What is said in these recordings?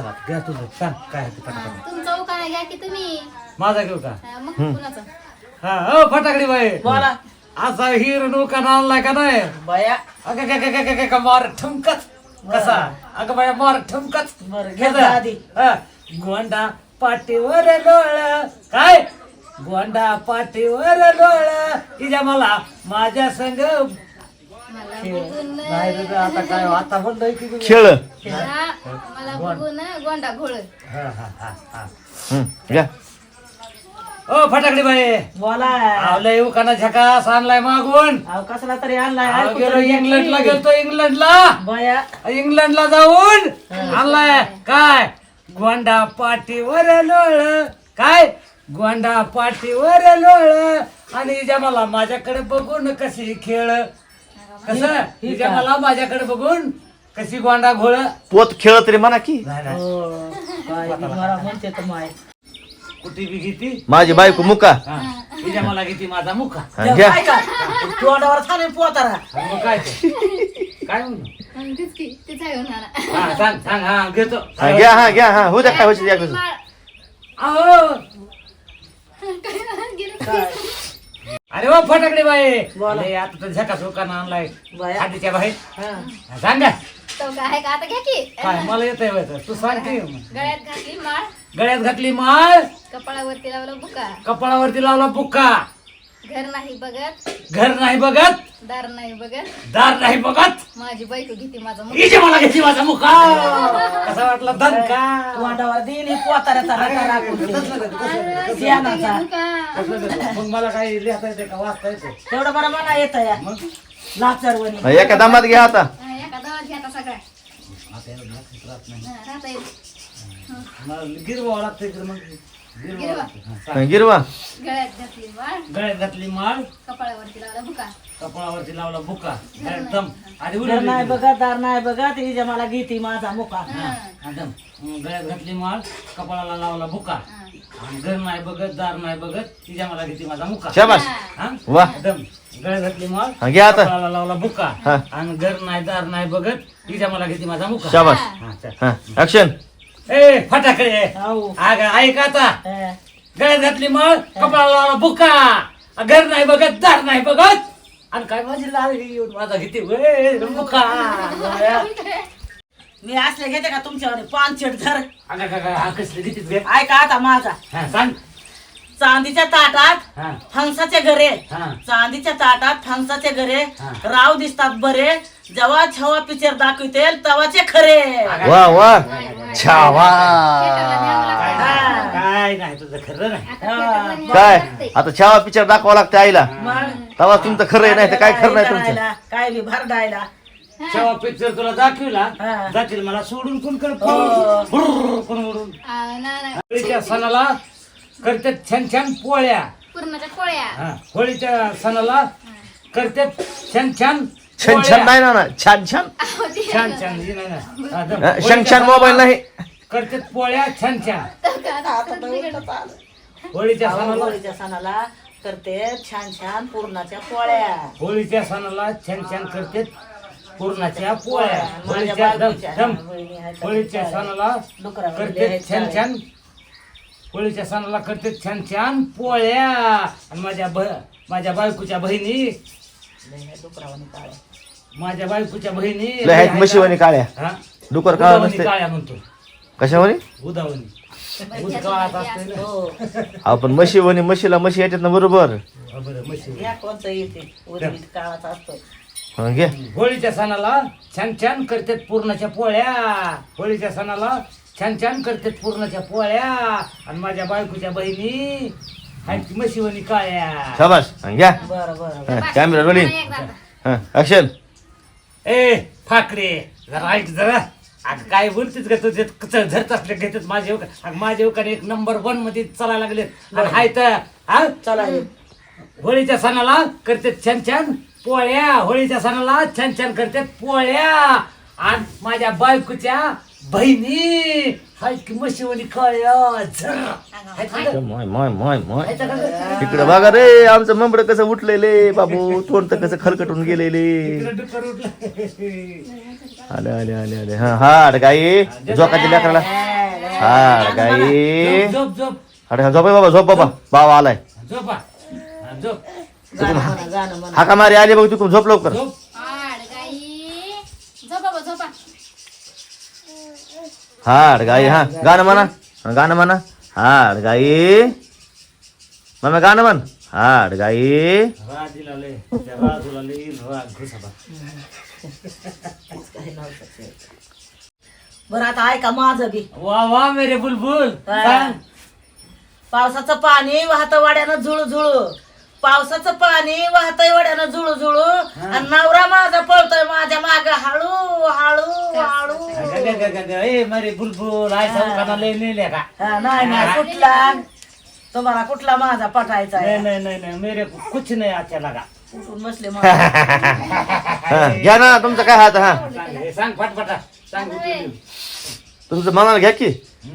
घ्या तुझं सांग काय आहे ते फटाकडे तुमचा उकाळा घ्या की तुम्ही. माझा घेऊ का? हा, मग कुणाचा? हा फटाकडी बाई. बोला. असा हिर नौका आणलाय का नाही? बया. अगं काय काय काय काय मार ठमकच कसा? अगं बाया मार ठमकच बरं, घे जा. आधी. हा. गोंडा पाठीवर लोळ काय? गोंडा पाठीवर लोळ तिच्या मला माझ्या संग नाही. रे, आता काय आता म्हणलंय की तुम्ही? खेळ. हा, मला बघून गोंडा घोळ. हा, हा, हा, हा. हं, घ्या. ओ फटाकडी बाई. बोला आवलं येऊ का ना झकास आणलाय मागून. अहो कसला तरी आणलाय. अहो, ऐकू गेलो तरी. इंग्लंडला गेलतो इंग्लंडला. बया. इंग्लंडला जाऊन आणलाय. काय? गोंडा पाठीवर लोळ. काय? गोंडा पाठीवर लोळ. आणि हिच्या मला माझ्याकडे बघून कशी खेळ. कसं? हिच्या मला माझ्याकडे बघून कशी गोंडा घोळ. पोत खेळ तरी म्हणा की. नाही नाही. हो म्हणते तर माय. कुठे बी घेती? माझी बायको मुका. हा. हिच्या मला घेती माझा मुखा हं, घ्या. तोंडावर थाने पोतारा. आणि मग काय ते? काय म्हणू? मग तेच की तेच आहे होणार. हा सांग सांग हा घेतो. हा, घ्या हा घ्या हा हो द्या काय कसं. अहो. गेलं? अरे वा फटाकडे बाई. बोला. अरे आता तर झकास दुकान आणलाय. बाया. खादीच्या बाहेर. हा. सांगा तो काय का आता घ्या की? काय मला येत आहे तू सांग की. गळ्यात घातली माळ. गळ्यात घातली माळ. कपाळावरती लावलं बुका. कपाळावरती लावला बुक्का घर नाही बघत. घर नाही बघत. दार नाही बघत. दार नाही बघत. माझी बायको घेते माझा मुख. इथे मला घेतली माझा मुका कसा वाटला दणका? तोंडावर देईन पोताऱ्याचा रटा राखून सियानाचा? मग मला काही लिहिता येते का वाचता येते? तेवढं बरं मला येत या. मग? लाचरवणी. एका दामात घ्या आता. हा, एका घ्या आता सगळ्या. आता याला लक्षात राहत नाही. हा, राहता येईल. मला गिरवावं लागतं इकडे मग गिरवा. गळ्यात घातली माळ. गळ्यात घातली माळ. कपाळावरती लावला बुका. कपाळावरती लावला बुका. आधी नाही बघत दार नाही बघत हिच्या मला घेते माझा मुका. एकदम. गळ्यात घातली माळ कपाळाला लावला बुका. आणि घर नाही बघत दार नाही बघत तिच्या मला घेते माझा मुका. शाबास. हा? वा. एकदम. गळ्यात घातली माळ हा, घ्या आता. कपाळाला लावला बुका. आणि घर नाही दार नाही बघत तिच्या मला घेते माझा मुका. शाबास. हा, चल. हा ऍक्शन ए फटाकडे हो आग ऐक आता. हा. गळ्यात घातली माळ कपाळाला लावला बुका. घर नाही बघत दार नाही बघत. आणि काय माझी लाल येऊन माझा घेते वे मुका मी असले घेते का तुमच्यावर पानशेट घर अगं का हा कसले घेते गे? ऐका आता माझा. हा सांग. चांदीच्या ताटात हा. फणसाचे घरे. हा. चांदीच्या ताटात फणसाचे घरे. हा. राव दिसतात बरे. जेव्हा छवा पिक्चर दाखवते तवाचे खरे. वा वा. छावा काय नाही तुझं खरं नाही. काय? आता छावा पिक्चर दाखवा लागते आईला. मग? तेव्हा तुमचं खरं आहे नाही तर काय खरं नाही तुमचं? करायला, काय बी भरडायला जेव्हा पिक्चर तुला दाखविला? हा. जातील मला सोडून कोण. कोण उडून होळीच्या सणाला करतात छान छान पोळ्या. पूर्णाच्या पोळ्या. हा. होळीच्या सणाला करतात छान छान छान. छान नाही ना ना. छान छान. छान छान. हे नाही ना. हा, छान छान मोबाईल नाही. करतात पोळ्या छान छान. होळीच्या सणाला होळीच्या सणाला करते छान छान पूर्णाच्या पोळ्या. होळीच्या सणाला छान छान करतात पूर्णाच्या पोळ्या. होळीच्या दम दम होळीच्या सणाला करतात लिहायचं छान. छान. होळीच्या सणाला करतात छान छान पोळ्या. आणि माझ्या ब माझ्या बायकोच्या बहिणी माझ्या बायकोच्या बहिणी लय आहेत काळ्या. हा? डुकर काळा उदावणी नसते. काळ्या म्हणतो. कशावर? उदावणी. उद काळात असते ना. हो आपण म्हशी वणी म्हशीला म्हशी येतात ना बरोबर. हा, बरं म्हशी या कोणतं येते? उर्मित काळाचा असतो. हं, घे. होळीच्या सणाला छान छान करतात पूर्णाच्या पोळ्या. होळीच्या सणाला छान छान करतात पूर्णाच्या पोळ्या. आणि माझ्या बायकोच्या बहिणी आहेत म्हशीवणी काळ्या शाबास. घ्या. बरं बरं कॅमेरा रोलिंग ऍक्शन ए फाकडे जरा ऐक जरा. अगं काय बोलतेस का तुझे? झरत असले घेतात माझे अगं माझे उकाने एक नंबर वनमध्ये चालायला लागले. आणि हाय तर हा? चला. होळीच्या सणाला करतात छान छान पोळ्या. होळीच्या सणाला छान छान करतात पोळ्या. आणि माझ्या बायकोच्या बहिणी हाय की म्हशीवाली काळ्या झर. हाय का गं? माय माय माय माय. हाय का गं? इकडे बघा रे आमचं मंबड कसं उठलेले बाबू. तोंड तर कसं खलकटून गेलेले. इकडं डुक्कर उठलं. आले आले आले आले. हा हाड गाई झोकाच्या लेकराला. हाड गाई झोप झोप. अरे हा, झोप बाबा झोप बाबा. बाबा आलाय. झोप. हा, झोप. हाका मारी आली बघ तू झोप लवकर. झोप. हाड गाई हा गाणं म्हणा गाणं म्हणा हाड गाई मम्मी गाणं म्हण हाड गाई. बरं आता ऐका माझं बी? वा वा मेरे बुलबुल. सांग. पावसाचं पाणी वाहत वाड्यानं झुळू झुळू पावसाचं पाणी वाहतय वाड्यानं झुळू झुळू आणि नवरा माझा पळतोय माझ्या माग हळू हळू हळू ग- ग- ग- ग- ग- ए मेरे बुलबुल लय का? हा, नाही नाही कुठला? तुम्हाला कुठला माझा पटायचा नाही आहे? नाही नाही नाही मेरे को कुछ नहीं अच्छा लगा. उठून बसले हा, घ्या ना तुमचं काय हात हा. सांग हे सांग फटफटा सांग. तुमचं मनाला घ्या की. हं?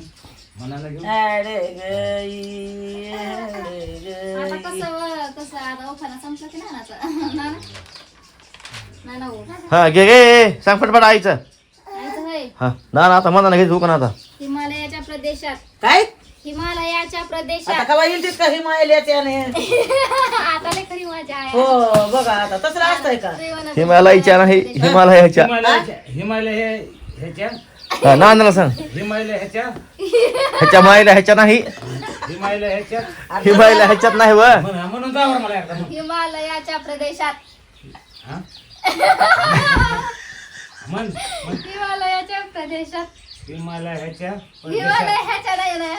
मनाला घेऊन. अरे गई, अरे आता गई. कसं व- कसं आता ओखाना संपलं की नाही नाचा ना ना? ना ना घे घे सांग फटफट आईचं. हा. ना ना आता मनाला घे का ना आता. हिमालयाच्या प्रदेशात. काय? हिमालयाच्या आता प्रदेशात कवा येईल तितका हिमालयाच्याने. आता लय खरी मजा आहे. हो बघा आता तसं असतंय का? हिमालयाच्या नाही हिमालयाच्या. हिमालयाच्या हिमालय हे ह्याच्या. हा, नानाला सांग. हिमालय ह्याच्या. ह्याच्या मायला ह्याच्या नाही. हिमालय ह्याच्या. हिमालया ह्याच्यात नाही व. म्हण- म्हणून जावर मला एकदा म्हण. हिमालयाच्या प्रदेशात. हा? म्हण म्हण. हिमालयाच्या प्रदेशात हिमालयाच्या नाही ना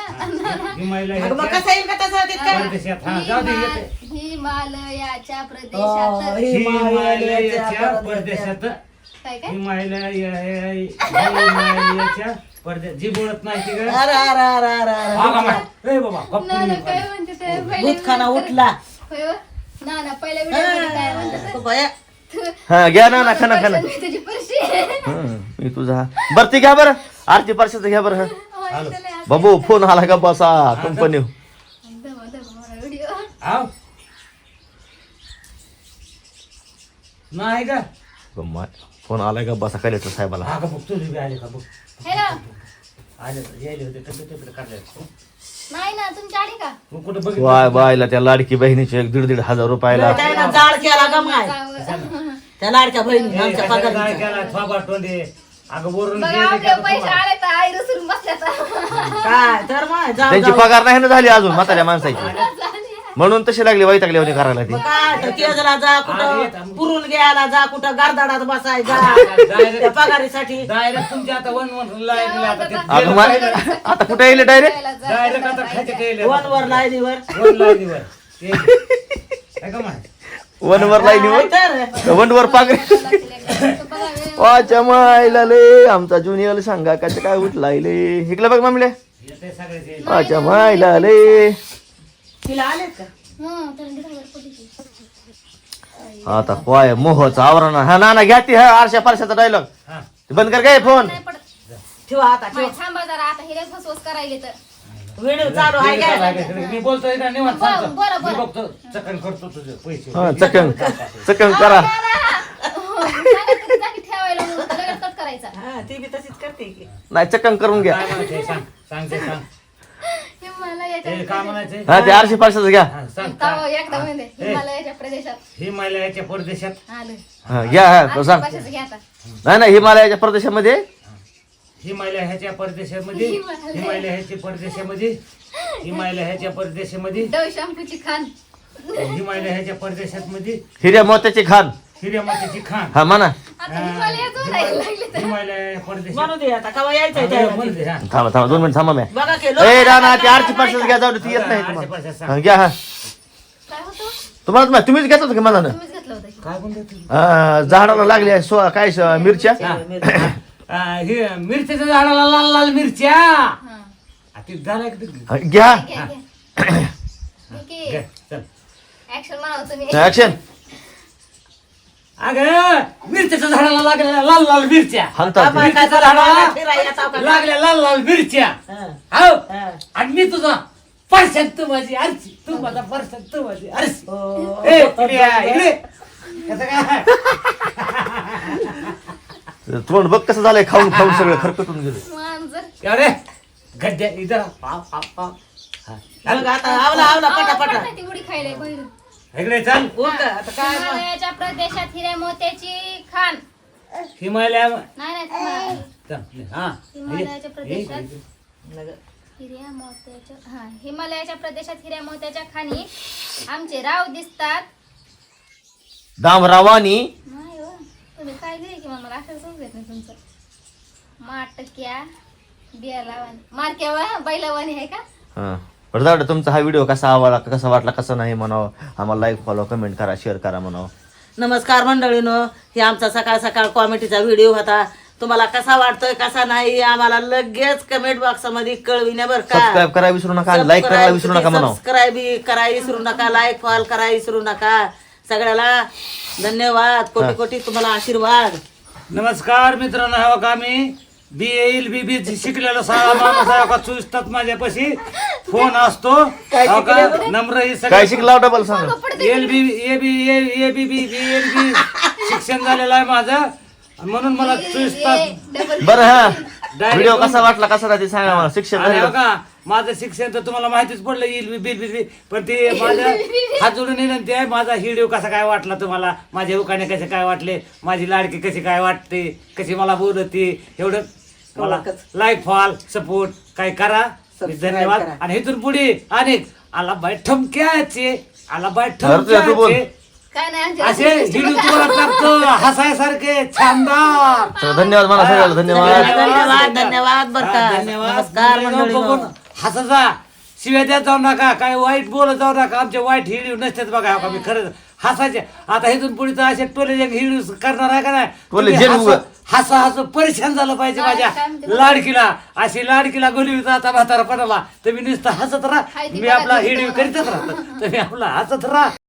हिमालय अगं मग ह्याच्या कसं येईल का तसं तितका परदेशात हा जाऊ दे येते. हिमा- हिमालयाच्या हो, प्रदेशात हिमालयाच्या परदेशात काय काय हिमालय हिमालयाच्या परदेश जी बोलत नाही ती गं. अरे अरे अरे अरे अरे हा का मा? ए बाबा ना ना काय. म्हणते ते पहिले भूतखाना उठला होय हो? ना ना पहिल्या व्हिडिओ काय तो? हा घ्या ना ना खाना खाना मी तुझी परशी हं, मी तुझा. बरं ती घ्या बरं. आरती परशाचं घ्या बरं हा. बाबू फोन आला का बसा? कंपनी. व्हिडिओ आव. नाही का? फोन आलाय का बसा कलेक्टर साहेबाला? हा का बघ तुझी बी आले का? बघ. हॅलो. आले तर यायले होते तसं तिकडे काढले नाही ना तुमची आली का? तू कुठं बघितलं वाय बायला त्या लाडकी बहिणीचे एक दीड दीड हजार रुपयाला. त्यानं जाळ केला गमाय जाऊ. त्या लाडक्या बहिणी आमच्या पगार अगं वरून बघा गेले आपले का पैसे तुम्हाला? आले तर आई रसून बसल्यात. काय तर जाऊ त्यांची जाऊ. पगार नाही ना झाली अजून म्हाताऱ्या माणसाची. म्हणून तशी लागली वाईट लागली होती करायला ती. मग काय तर केजला जा कुठं पुरून घ्यायला जा कुठं गारदाडात बसायचा त्या पगारीसाठी. डायरेक्ट तुमच्या आता वन वन लाईन आता ते अगं मा- आता कुठे येईल डायरेक्ट डायरेक्ट आता खायचे केले वन वर लाईनीवर. वन लाईनीवर. ते. काय का माय? वनवर लाईनीवर तर वनवर पागरे वाच्या मायला ले आमचा ज्युनियर सांगा का काय उठलाय ले इकडे बघ मामले. वाच्या मायला ले तिला आले का? आता काय मोहचा आवरण हा ना ना घ्या ती हा आरशा पारशाचा डायलॉग हा. बंद कर काय फोन ठेवा आता थांबा जरा आता हिरे फसवस करायले तर. व्हिडिओ चालू आहे काय? मी बोलतोय का निवांत बरं, सांगतो. बरं, मी बरं. बघतो चकन करतो तुझे पैसे. हा चकन चकन करा. ठेवायला म्हणून तर लगेच कट करायचा. हा ती बी तशीच करते की. नाही चकन करून घ्या. काय म्हणायचंय सांग सांग ते सांग. काय म्हणायचंय? हा ते आरशे पारशाचं घ्या. हा, सांग? एकदा म्हणते हिमालयाच्या प्रदेशात. हिमालयाच्या परदेशात? आलं. हा, घ्या हा तो सांग. कशाचं घ्या आता. नाही नाही हिमालयाच्या प्रदेशामध्ये हिमालयाच्या परदेशामध्ये हिमालय. हिमालयाच्या परदेशामध्ये हिमालयाच्या परदेशामध्ये. डव शॅम्पूची खान. हिमालयाच्या परदेशामध्ये. हिऱ्या मोत्याची खान. हिरेमातीची खान. हा म्हणा. आता लागले तर. हिमालय परदेशात. म्हणू दे आता कवा यायचंय त्या बोल दे, हा. थांबा थांबा दोन मिनिट थांबा मी. बघा की ए ना ना लोक ते आरची पारशाचं घ्या जाऊ दे, ती येत नाही तुम्हाला. हा, घ्या हा. काय होतं? तुम्हाला माहित- तुम्हीच घेत होता की मला ना तुम्हीच घेतलं होतं की. काय बोलतो तू? झाडाला लागल्या सो काय स- मिरच्या. हा. आ, हे मिरच्याच्या झाडाला लाल लाल मिरच्या हा. आ, ते झालं ते- हा, घ्या घ्या, घ्या. ठीक घे, आहे. चल ऍक्शन तुम्ही ऍक्शन अगं मिरच्याच्या झाडाला लागलेल्या लाल लाल मिरच्या ते. मिरच्याच्या? झाडाला का? लागल्या लाल लाल मिरच्या हं. आणि मी तुझा परशात तू माझी आरशी तू माझा परशात तू माझी आरशी हो. ए, इकडे या, इकडे. कसं काय तोंड बघ कसं झालंय खाऊन खाऊन सगळं खरकटून गेलं मांजर. एवढे गड्ड्या इधर आ, आ, आ, आ. हा. मग आता आवला आवला पटा पटा आवडत ती उडी खायला बहिरून? इकडे चल का आता काय मग? हिमालयाच्या प्रदेशात हिरे मोत्याची खाण. हिमालया नाही नाही तुम्हाला- चल, हा. हिमालयाच्या प्रदेशात नग. हिऱ्या मोत्याच्या हा हिमालयाच्या प्रदेशात हिऱ्या मोत्याच्या खाणी आमचे राव दिसतात. दामरावानी तुम्ही काय लिहिले की मला असं समजत नाही तुमचं? माटक्या बियालावानी मारक्या बैलावानी आहे का? हा. बरं जाऊ दे, तुमचा हा व्हिडिओ कसा आवडला कसा वाटला कसा नाही म्हणावं आम्हाला लाईक फॉलो कमेंट करा शेअर करा म्हणावं. नमस्कार मंडळीनो हे आमचा सकाळ सकाळ कॉमेडीचा व्हिडिओ होता. तुम्हाला कसा वाटतोय कसा नाही आम्हाला लगेच कमेंट बॉक्समध्ये कळविण्या बरं का? सबस्क्राईब करायला विसरू नका लाईक करायला विसरू नका म्हणावं. सबस्क्राईब करायला विसरू नका लाईक फॉल करायला विसरू नका. सगळ्याला धन्यवाद. कोटी कोटी तुम्हाला आशीर्वाद. नमस्कार मित्रांनो हा बघा मी? बी एल बी बी शिकलेलो सारा माणूस आहे का? चोवीस तास माझ्यापाशी फोन असतो. हो का? नम्र ही काय शिकला डबल सांग. L B A B A B B B L B. शिक्षण झालेलं आहे माझं. म्हणून मला चोवीस तास बरं हा. व्हिडिओ कसा वाटला कसा नाही ते सांगा मला. शिक्षण आणि झालं बघा माझं शिक्षण तर तुम्हाला माहितीच पडलं येईल बी बिल बिल. पण ते माझं हात जोडून विनंती आहे माझा व्हिडिओ कसा काय वाटला तुम्हाला? माझे उकाणे कसे काय वाटले? माझी लाडकी कशी काय वाटते? कशी मला बोलते? एवढं मला लाईक फॉल सपोर्ट काय करा. धन्यवाद. आणि इथून पुढे अनेक आला बाय ठमक्याचे आला बाय. ठमक्याचे काय नाही आमच्या असे व्हिडिओ तुम्हाला टाकतो. हसायसारखे छानदार. धन्यवाद मला सगळ्याला धन्यवाद. धन्यवाद धन्यवाद बरं हा, धन्यवाद. बघून हसायचा शिव्या द्यात जाऊ नका. काय वाईट बोलत जाऊ नका. आमचे वाईट हिडिओ नसतात बघा. का? मी खरंच हसायचे. आता इथून पुढे तर असे टोले हिडिओ करणार आहे का नाही? टोले तुम्ही जेल हसं-. हसं हसं परेशान झालं पाहिजे माझ्या? लाडकीला. अशी लाडकीला गोली आता म्हातारा पडाला तुम्ही नुसतं हसत राहा. मी आपला बघा. करीतच राहतो. तुम्ही आपला हसत राहा.